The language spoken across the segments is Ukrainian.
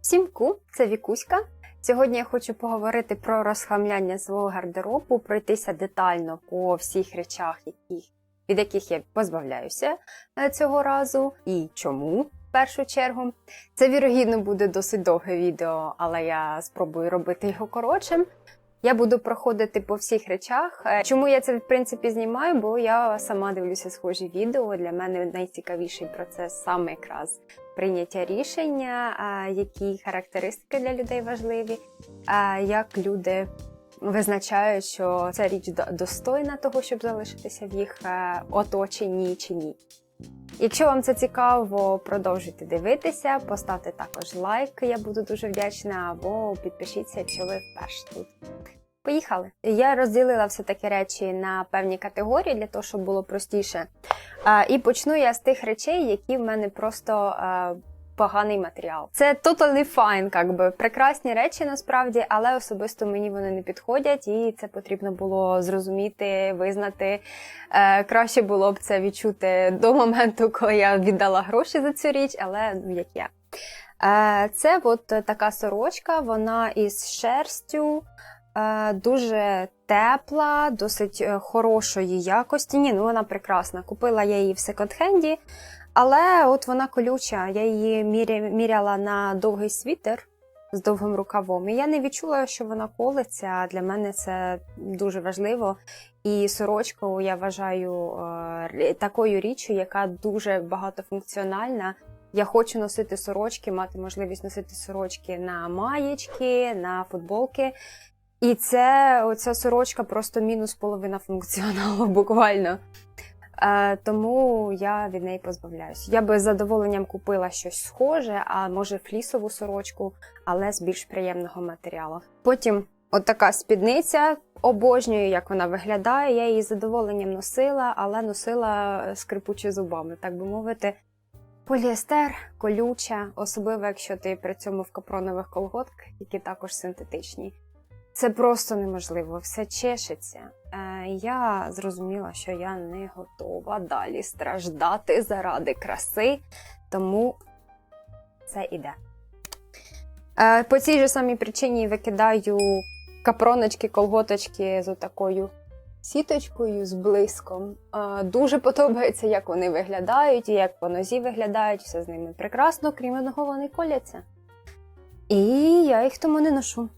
Всімку, це Вікуська. Сьогодні я хочу поговорити про розхламляння свого гардеробу, пройтися детально по всіх речах, яких, від яких я позбавляюся е, цього разу, і чому в першу чергу. Це вірогідно буде досить довге відео, але я спробую робити його коротшим. Я буду проходити по всіх речах. Е, Чому я це в принципі знімаю? Бо я сама дивлюся схожі відео. Для мене найцікавіший процес саме якраз прийняття рішення, які характеристики для людей важливі, як люди визначають, що ця річ достойна того, щоб залишитися в їх е, оточенні чи ні. Якщо вам це цікаво, продовжуйте дивитися, поставте також лайк, я буду дуже вдячна, або підпишіться, якщо ви вперше тут. Поїхали. Я розділила все-таки речі на певні категорії для того, щоб було простіше. А, і почну я з тих речей, які в мене просто а, поганий матеріал. Це totally fine, как би прекрасні речі насправді, але особисто мені вони не підходять, і це потрібно було зрозуміти, визнати. Е, краще було б це відчути до моменту, коли я віддала гроші за цю річ, але ну як я. Е, це от така сорочка, вона із шерстю. Е, Дуже тепла, досить е, хорошої якості. Ні, ну вона прекрасна. Купила я її в секонд-хенді, але от вона колюча. Я її міряла на довгий світер з довгим рукавом. І я не відчула, що вона колиться. Для мене це дуже важливо. І сорочку я вважаю е, такою річчю, яка дуже багатофункціональна. Я хочу носити сорочки, мати можливість носити сорочки на маєчки, на футболки. І це оця сорочка просто мінус половина функціоналу, буквально. Е, тому я від неї позбавляюсь. Я би з задоволенням купила щось схоже, а може флісову сорочку, але з більш приємного матеріалу. Потім от така спідниця. Обожнюю, як вона виглядає. Я її з задоволенням носила, але носила е, скрипучи зубами, так би мовити. Поліестер, колюча, особливо якщо ти при цьому в капронових колготках, які також синтетичні. Це просто неможливо, все чешеться. Е, я зрозуміла, що я не готова далі страждати заради краси, тому це іде. Е, по цій же самій причині викидаю капроночки, колготочки з отакою сіточкою, з блиском. Е, дуже подобається, як вони виглядають і як по нозі виглядають. Все з ними прекрасно, крім одного вони коляться. І я їх тому не ношу.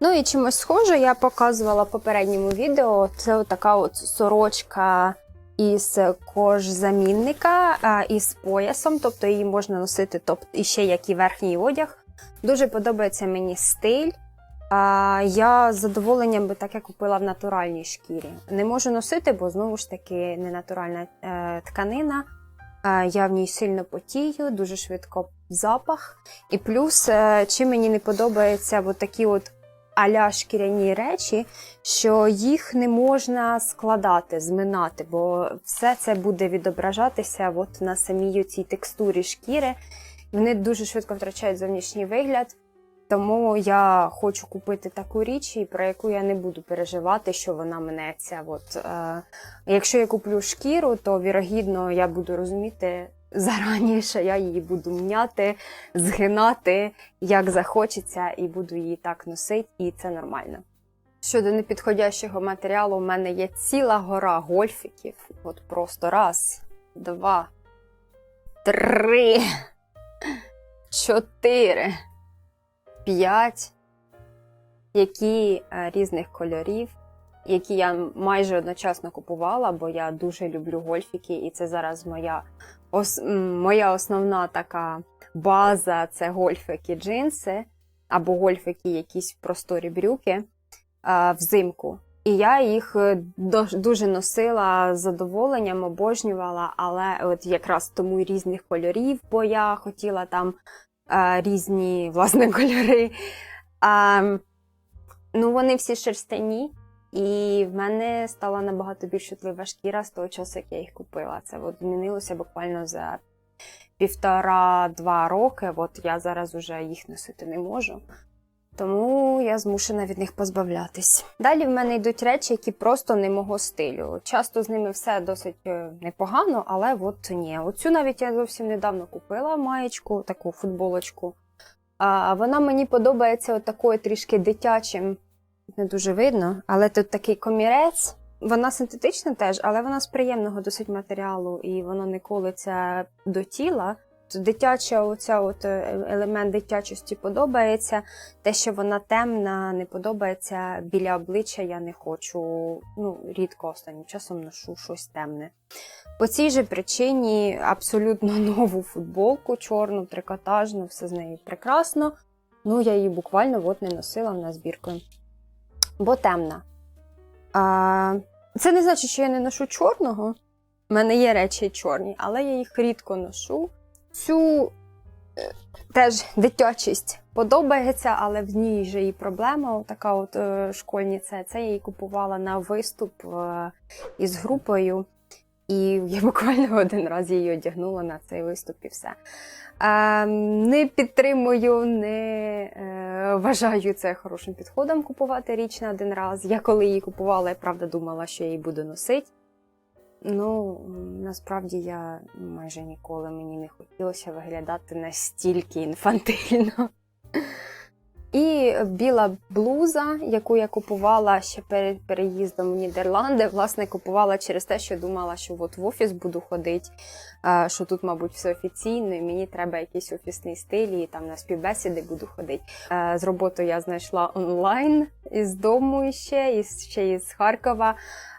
Ну і чимось схоже я показувала в попередньому відео. Це така от сорочка із кожзамінника, із поясом, тобто її можна носити тобто, ще як і верхній одяг. Дуже подобається мені стиль. А, я з задоволенням би таке купила в натуральній шкірі. Не можу носити, бо знову ж таки не натуральна е, тканина. А, я в ній сильно потію, дуже швидко запах. І плюс, е, чим мені не подобається от такі от аля шкіряні речі, що їх не можна складати, зминати, бо все це буде відображатися от на самій цій текстурі шкіри. Вони дуже швидко втрачають зовнішній вигляд. Тому я хочу купити таку річ, про яку я не буду переживати, що вона минеться. От, е, якщо я куплю шкіру, то вірогідно я буду розуміти зарані, що я її буду міняти, згинати, як захочеться, і буду її так носити, і це нормально. Щодо непідходящого матеріалу, у мене є ціла гора гольфіків. От просто раз, два, три, чотири, п'ять, які е, різних кольорів, які я майже одночасно купувала, бо я дуже люблю гольфіки, і це зараз моя, ос, моя основна така база це гольфики джинси або гольфики якісь просторі брюки а, взимку. І я їх е, дуже носила з задоволенням, обожнювала, але от якраз тому і різних кольорів, бо я хотіла там а, різні власне кольори. А, ну, вони всі шерстяні, і в мене стала набагато більш чутлива шкіра з того часу, як я їх купила. Це от змінилося буквально за півтора-два роки. От я зараз уже їх носити не можу. Тому я змушена від них позбавлятись. Далі в мене йдуть речі, які просто не мого стилю. Часто з ними все досить е, непогано, але от ні. Оцю навіть я зовсім недавно купила маєчку, таку футболочку. А вона мені подобається от такою трішки дитячим, не дуже видно, але тут такий комірець. Вона синтетична теж, але вона з приємного досить матеріалу, і воно не колиться до тіла. Дитяча, оця от е, елемент дитячості подобається. Те, що вона темна, не подобається біля обличчя. Я не хочу. Ну, рідко останнім часом ношу щось темне. По цій же причині абсолютно нову футболку, чорну, трикотажну, все з нею прекрасно. Ну, я її буквально от не носила на збіркою. Бо темна. А, Це не значить, що я не ношу чорного. У мене є речі чорні, але я їх рідко ношу. Цю е, теж дитячість подобається, але в ній же і проблема. Така от е, школьниця. Це я її купувала на виступ е, із групою. І я буквально один раз її одягнула на цей виступ і все. Е, не підтримую, не вважаю це хорошим підходом купувати річ на один раз. Я коли її купувала, я правда думала, що я її буду носити. Ну, насправді я майже ніколи мені не хотілося виглядати настільки інфантильно. І біла блуза, яку я купувала ще перед переїздом в Нідерланди, власне, купувала через те, що думала, що от в офіс буду ходити, що тут, мабуть, все офіційно, і мені треба якийсь офісний стиль, і там на співбесіди буду ходити. З роботи я знайшла онлайн із дому ще, із, ще із Харкова.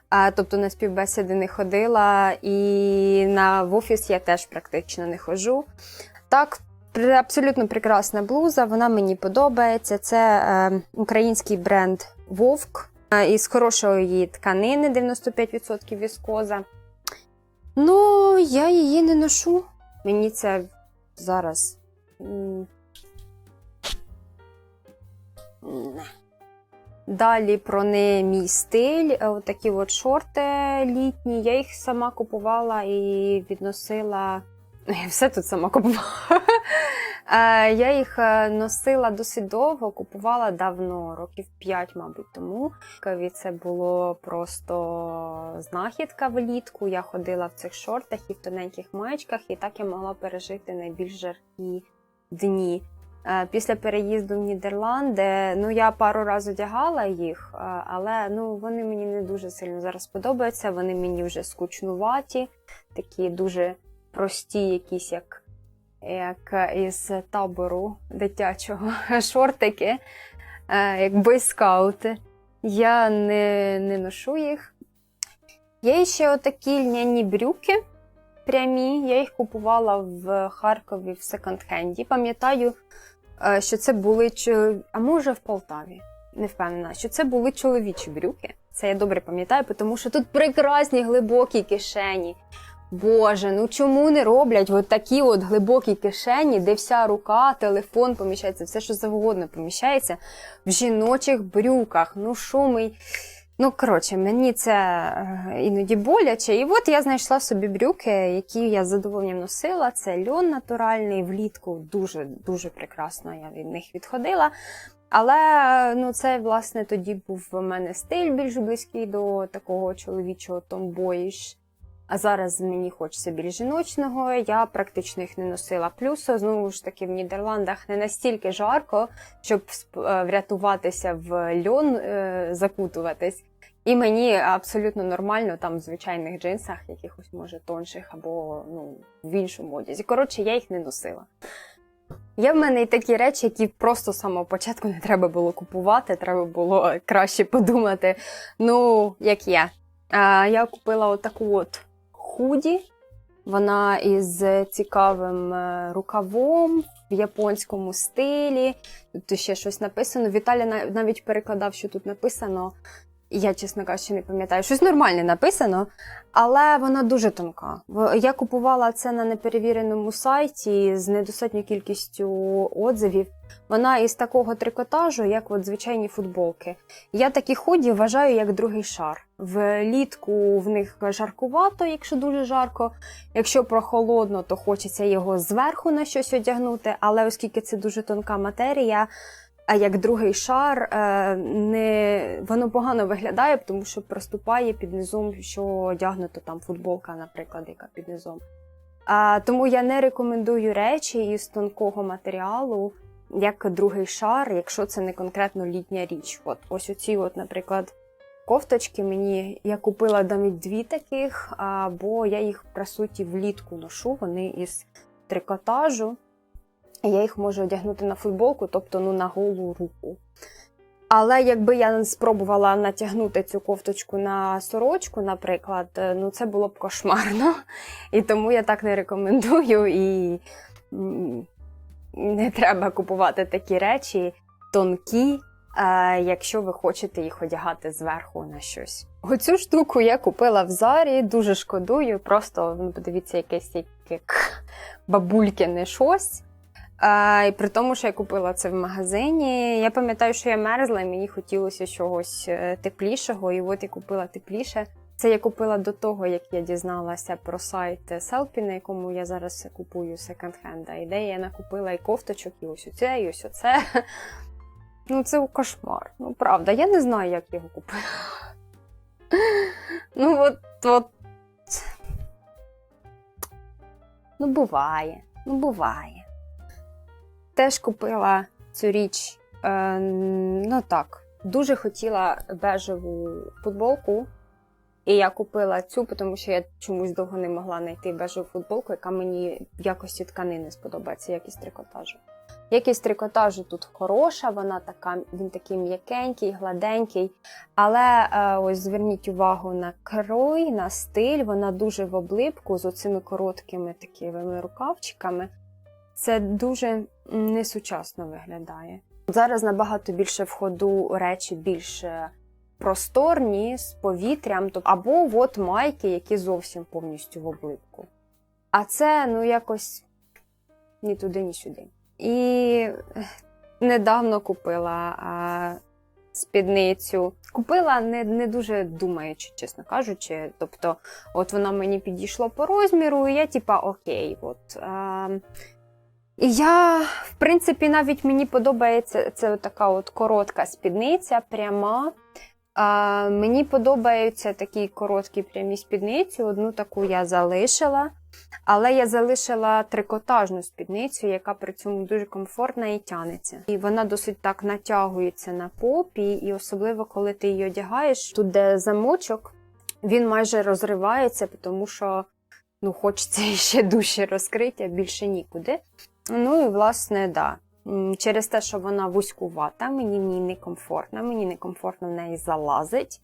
А, тобто на співбесіди не ходила, і на в офіс я теж практично не ходжу. Так, абсолютно прекрасна блуза, вона мені подобається. Це е, український бренд Вовк е, із хорошої тканини, 95% віскоза. Ну, я її не ношу. Мені це зараз. Далі про не мій стиль. Е, Отакі от шорти літні. Я їх сама купувала і відносила. Все тут сама купувала. Я їх е, носила досить довго, купувала давно, років 5, мабуть, тому. Це було просто знахідка влітку. Я ходила в цих шортах і в тоненьких маєчках, і так я могла пережити найбільш жаркі дні. Е, Після переїзду в Нідерланди, ну я пару разів одягала їх, е, але ну вони мені не дуже сильно зараз подобаються. Вони мені вже скучнуваті, такі дуже прості, якісь як, як із табору дитячого шортики, е, як бойскаути. Я не, не ношу їх. Є ще отакі льняні брюки прямі. Я їх купувала в Харкові в секонд-хенді. Пам'ятаю, е, що це були а може в Полтаві. Не впевнена, що це були чоловічі брюки. Це я добре пам'ятаю, тому що тут прекрасні глибокі кишені. Боже, ну чому не роблять от такі от глибокі кишені, де вся рука, телефон поміщається, все що завгодно поміщається в жіночих брюках. Ну що ми. Ну, коротше, мені це е, іноді боляче. І от я знайшла собі брюки, які я з задоволенням носила. Це льон натуральний, влітку дуже дуже прекрасно я від них відходила. Але ну, це, власне, тоді був в мене стиль більш близький до такого чоловічого томбоїш. А зараз мені хочеться більш жіночного. Я практично їх не носила. Плюс, знову ж таки, в Нідерландах не настільки жарко, щоб е, врятуватися в льон, е, закутуватись. І мені абсолютно нормально там в звичайних джинсах, якихось може тонших або ну, в іншому одязі. Коротше, я їх не носила. Є в мене і такі речі, які просто з самого початку не треба було купувати, треба було краще подумати. Ну, як. А, я купила отаку от худі. Вона із цікавим е, рукавом в японському стилі. Тут ще щось написано. Віталій навіть перекладав, що тут написано. Я, чесно кажучи, не пам'ятаю. Щось нормальне написано, але вона дуже тонка. Я купувала це на неперевіреному сайті з недостатньою кількістю отзивів. Вона із такого трикотажу, як от звичайні футболки. Я такі ході вважаю як другий шар. Влітку в них жаркувато, якщо дуже жарко. Якщо прохолодно, то хочеться його зверху на щось одягнути. Але оскільки це дуже тонка матерія, А як другий шар, е, не, воно погано виглядає, тому що проступає під низом, що одягнуто там футболка, наприклад, яка під низом. А, тому я не рекомендую речі із тонкого матеріалу, як другий шар, якщо це не конкретно літня річ. От ось оці, от, наприклад, кофточки мені я купила навіть дві таких, а, бо я їх по суті влітку ношу. Вони із трикотажу. Я їх можу одягнути на футболку, тобто ну, на голу руку. Але якби я спробувала натягнути цю кофточку на сорочку, наприклад, е, ну це було б кошмарно. І тому я так не рекомендую. І не треба купувати такі речі тонкі, е, якщо ви хочете їх одягати зверху на щось. Оцю штуку я купила в Зарі, дуже шкодую. Просто ну, подивіться, якесь як бабулькине щось. А, і при тому, що я купила це в магазині. Я пам'ятаю, що я мерзла, і мені хотілося чогось е, теплішого, і от я купила тепліше. Це я купила до того, як я дізналася про сайт Селпі, на якому я зараз купую секонд-хенда. І де я накупила і кофточок, і ось оце, і ось оце. Ну, це кошмар. Ну, правда, я не знаю, як його купила. Ну, от, от. Ну, буває, ну, буває. Теж купила цю річ. Е, ну так, дуже хотіла бежеву футболку. І я купила цю, тому що я чомусь довго не могла знайти бежеву футболку, яка мені в якості тканини сподобається, якість трикотажу. Якість трикотажу тут хороша, вона така, він такий м'якенький, гладенький. Але е, ось зверніть увагу на крой, на стиль, вона дуже в облипку з оцими короткими такими рукавчиками. Це дуже несучасно виглядає. Зараз набагато більше в ходу речі більш е, просторні з повітрям, або от майки, які зовсім повністю в облипку. А це ну якось ні туди, ні сюди. І е, недавно купила а, спідницю. Купила не, не дуже думаючи, чесно кажучи. Тобто, от вона мені підійшла по розміру, і я типа окей, от. А, я, в принципі, навіть мені подобається це така от коротка спідниця, пряма. А, мені подобаються такі короткі прямі спідниці. Одну таку я залишила. Але я залишила трикотажну спідницю, яка при цьому дуже комфортна і тянеться. І вона досить так натягується на попі, і особливо коли ти її одягаєш, тут де замочок, він майже розривається, тому що ну, хочеться ще дужче розкрити, більше нікуди. Ну і власне, да. Через те, що вона вузькувата, мені в ній некомфортно, мені некомфортно в неї залазить,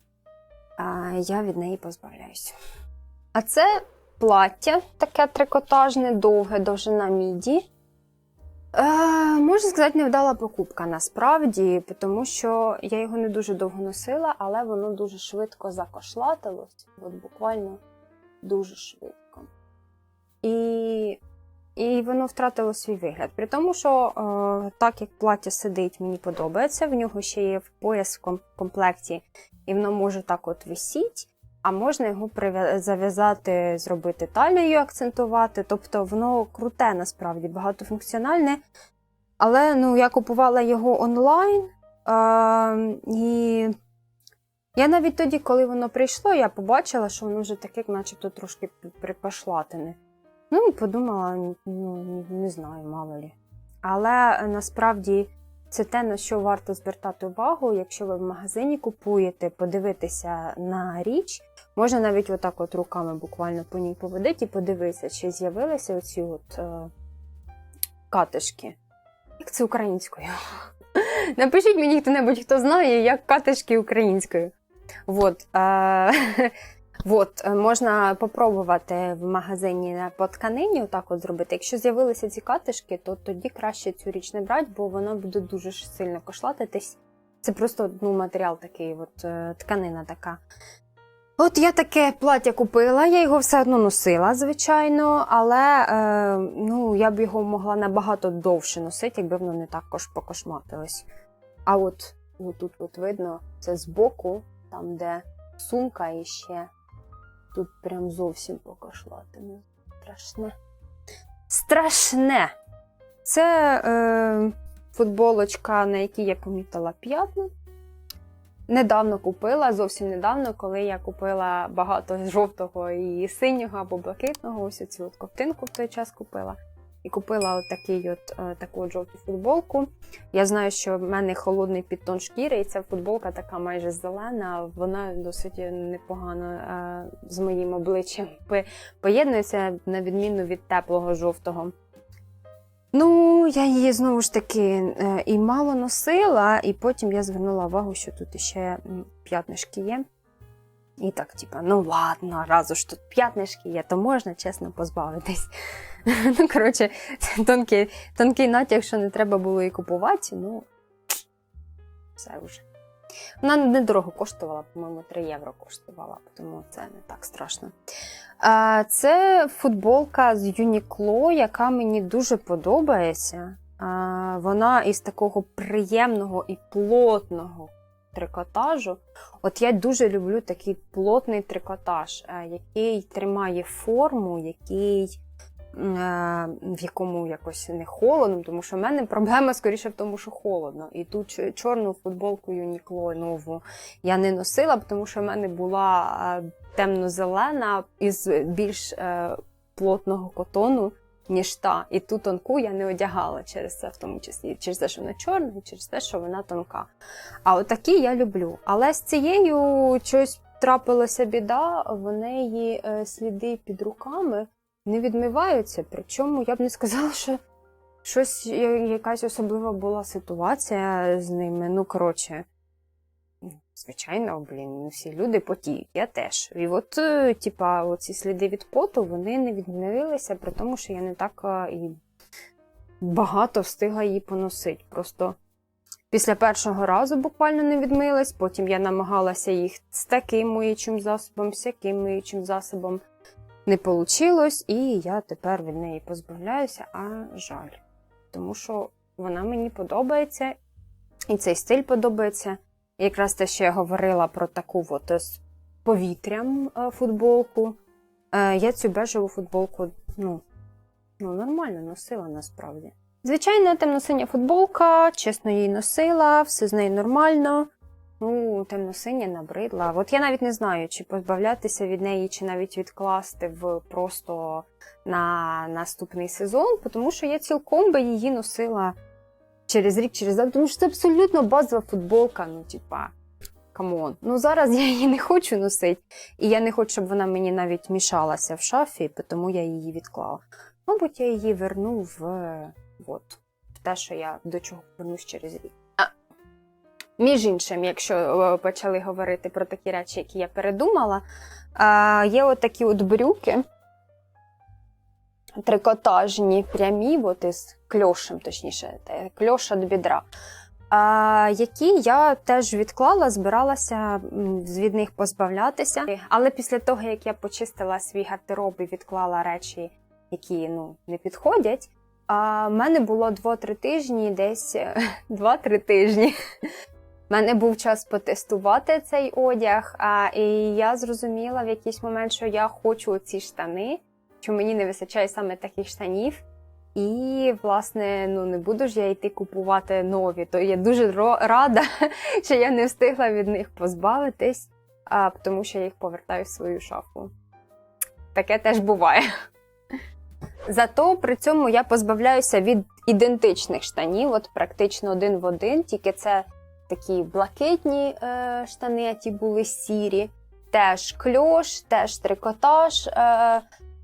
я від неї позбавляюся. А це плаття таке трикотажне, довге, довжина міді. Е, можна сказати, невдала покупка насправді, тому що я його не дуже довго носила, але воно дуже швидко закошлатилось. От буквально дуже швидко. І, і воно втратило свій вигляд. При тому, що е, так як плаття сидить, мені подобається, в нього ще є пояс в ком- комплекті, і воно може так от висіть а можна його зав'язати, зробити талію, акцентувати. Тобто воно круте, насправді, багатофункціональне. Але ну, я купувала його онлайн. Е- і я навіть тоді, коли воно прийшло, я побачила, що воно вже таке, начебто, трошки припашлатене. Ну подумала, ну, не знаю, мало лі. Але е, насправді це те, на що варто звертати увагу, якщо ви в магазині купуєте, подивитися на річ. Можна навіть отак от руками буквально по ній поводити і подивитися, чи з'явилися оці от е, катишки. Як це українською? Напишіть мені хто-небудь, хто знає, як катишки українською. Вот, е, вот, е, можна попробувати в магазині по тканині отак от зробити. Якщо з'явилися ці катишки, то тоді краще цю річ не брати, бо вона буде дуже сильно кошлатитись. Це просто ну, матеріал такий, от, е, тканина така. От я таке плаття купила, я його все одно носила, звичайно, але е, ну, я б його могла набагато довше носити, якби воно не так кош- покошматилось. А от, от тут от видно, це збоку, там, де сумка і ще тут прям зовсім покашлатиме. Страшне. Страшне! Це е, футболочка, на якій я помітила п'ятна. Недавно купила, зовсім недавно, коли я купила багато жовтого і синього або блакитного, ось цю от ковтинку в той час купила. І купила от такий от, е, таку жовту футболку. Я знаю, що в мене холодний підтон шкіри, і ця футболка така майже зелена, вона досить непогано е, з моїм обличчям поєднується, на відміну від теплого жовтого. Ну, я її знову ж таки е, і мало носила, і потім я звернула увагу, що тут ще п'ятнишки є. І так, типа, ну ладно, разу ж тут п'ятнишки є, то можна чесно позбавитись. Ну, коротше, це тонкий, тонкий натяк, що не треба було її купувати, ну все вже. Вона недорого коштувала, по-моєму, 3 євро коштувала, тому це не так страшно. Це футболка з Uniqlo, яка мені дуже подобається. Вона із такого приємного і плотного трикотажу. От я дуже люблю такий плотний трикотаж, е, який тримає форму, який. е, В якому якось не холодно, тому що в мене проблема скоріше в тому, що холодно. І ту чорну футболку Uniqlo нову я не носила, тому що в мене була е, темно-зелена із більш плотного котону, ніж та. І ту тонку я не одягала через це, в тому числі, через те, що вона чорна, і через те, що вона тонка. А отакі я люблю. Але з цією щось трапилася біда, в неї е, сліди під руками не відмиваються. Причому я б не сказала, що щось якась особлива була ситуація з ними. Ну, коротше. Звичайно, блін, всі люди потіють, я теж. І от, е, типа, оці сліди від поту, вони не відмилилися, при тому, що я не так е, і багато встигла її поносити. Просто після першого разу буквально не відмилась, потім я намагалася їх з таким миючим засобом, з яким миючим засобом. Не вийшло, і я тепер від неї позбавляюся, а жаль. Тому що вона мені подобається, і цей стиль подобається. Якраз те, що я говорила про таку от з повітрям е, футболку. Е, Я цю бежеву футболку ну, ну, нормально носила насправді. Звичайно, темно-синя футболка, чесно її носила, все з нею нормально. Ну, темно-синя набридла. От я навіть не знаю, чи позбавлятися від неї, чи навіть відкласти в просто на наступний сезон, тому що я цілком би її носила через рік, через два, тому що це абсолютно базова футболка. Ну, типа, камон. Ну зараз я її не хочу носити, і я не хочу, щоб вона мені навіть мішалася в шафі, тому я її відклала. Мабуть, я її верну в, от, в те, що я до чого повернусь через рік. А, між іншим, якщо почали говорити про такі речі, які я передумала, є от такі от брюки трикотажні, прямі, от із кльошем, точніше, те, кльоша до бідра. Які я теж відклала, збиралася від них позбавлятися. Але після того, як я почистила свій гардероб і відклала речі, які ну, не підходять, а, в мене було 2-3 тижні, десь 2-3 тижні. У мене був час потестувати цей одяг, а, і я зрозуміла в якийсь момент, що я хочу ці штани, що мені не вистачає саме таких штанів. І, власне, ну не буду ж я йти купувати нові. То я дуже рада, що я не встигла від них позбавитись, а, тому що я їх повертаю в свою шафу. Таке теж буває. Зато при цьому я позбавляюся від ідентичних штанів, от практично один в один, тільки це такі блакитні е, штани, а ті були сірі, теж кльош, теж трикотаж. Е,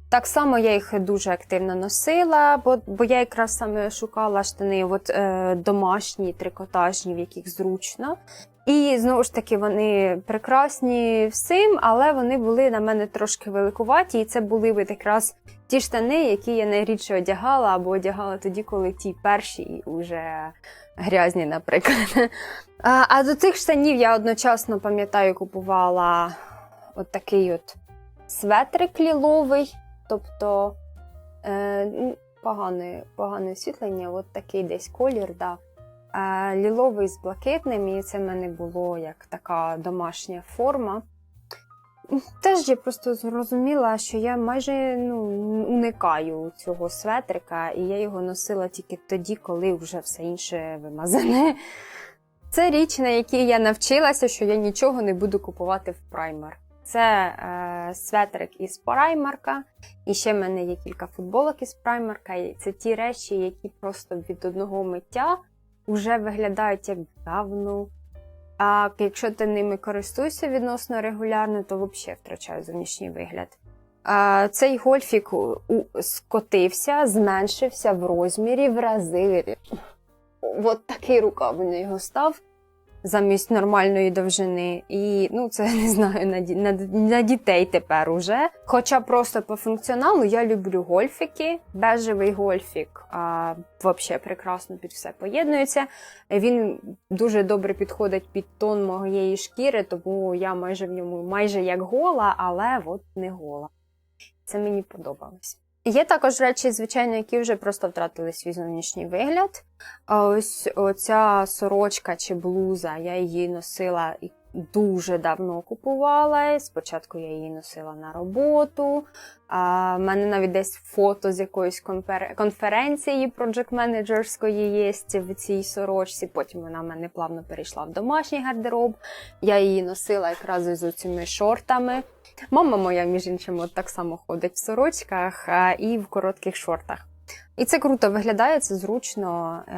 так само я їх дуже активно носила, бо, бо я якраз саме шукала штани от, е, домашні, трикотажні, в яких зручно. І знову ж таки вони прекрасні всім, але вони були на мене трошки великуваті, і це були от якраз ті штани, які я найрідше одягала або одягала тоді, коли ті перші вже грязні, наприклад. А, а до цих штанів я одночасно пам'ятаю, купувала от такий от светрик ліловий, тобто е, погане, погане освітлення, от такий десь колір. Да. Е, ліловий з блакитним, і це в мене було як така домашня форма. Теж я просто зрозуміла, що я майже ну, уникаю цього светрика, і я його носила тільки тоді, коли вже все інше вимазане. Це річ, на якій я навчилася, що я нічого не буду купувати в праймер. Це е, светрик із праймерка, і ще в мене є кілька футболок із праймерка. І це ті речі, які просто від одного миття вже виглядають як давно. А якщо ти ними користуєшся відносно регулярно, то взагалі втрачає зовнішній вигляд. А, цей гольфік скотився, зменшився в розмірі в рази. От такий рукав у нього став замість нормальної довжини. І ну, це не знаю на, на, на дітей тепер уже. Хоча просто по функціоналу я люблю гольфіки. Бежевий гольфік а, взагалі прекрасно під все поєднується. Він дуже добре підходить під тон моєї шкіри, тому я майже в ньому майже як гола, але от не гола. Це мені подобалось. Є також речі, звичайно, які вже просто втратили свій зовнішній вигляд. Ось оця сорочка чи блуза, я її носила і дуже давно купувала. Спочатку я її носила на роботу. А, в мене навіть десь фото з якоїсь конфер- конференції project менеджерської є в цій сорочці. Потім вона в мене плавно перейшла в домашній гардероб. Я її носила якраз з цими шортами. Мама моя, між іншим, от так само ходить в сорочках а, і в коротких шортах. І це круто виглядає, це зручно, е,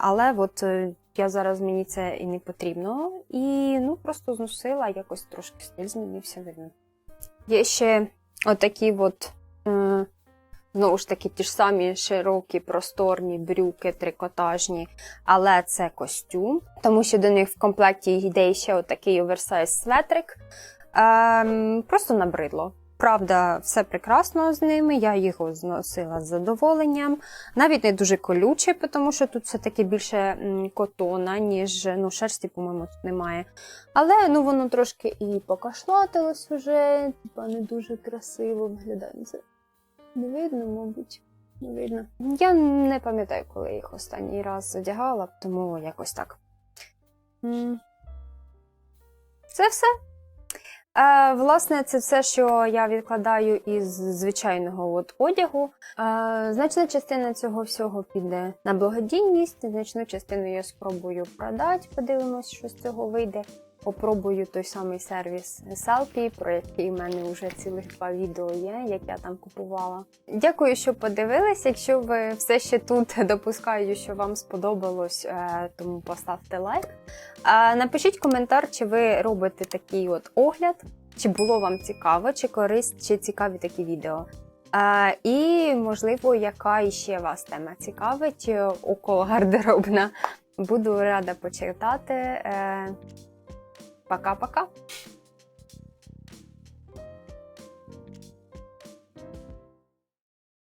але от е, я зараз мені це і не потрібно. І ну просто зносила, якось трошки стиль змінився видно. Є ще отакі от, е, знову ж таки, ті ж самі широкі, просторні брюки, трикотажні, але це костюм, тому що до них в комплекті йде ще отакий оверсайз светрик. Ем, просто набридло. Правда, все прекрасно з ними, я його зносила з задоволенням. Навіть не дуже колюче, тому що тут все-таки більше котона, ніж ну, шерсті, по-моєму, тут немає. Але ну, воно трошки і покашлатилось уже, типа не дуже красиво виглядає. Не видно, мабуть. Не видно. Я не пам'ятаю, коли їх останній раз одягала, тому якось так. Це все. Е, власне, це все, що я відкладаю із звичайного от одягу. Е, значна частина цього всього піде на благодійність, значну частину я спробую продати, подивимось, що з цього вийде. Попробую той самий сервіс Селпі, про який в мене вже цілих два відео є, як я там купувала. Дякую, що подивились. Якщо ви все ще тут допускаю, що вам сподобалось, е, тому поставте лайк. Напишіть коментар, чи ви робите такий от огляд, чи було вам цікаво, чи користь, чи цікаві такі відео. А, і, можливо, яка іще вас тема цікавить, е, около гардеробна. Буду рада почитати. Е, Пока-пока.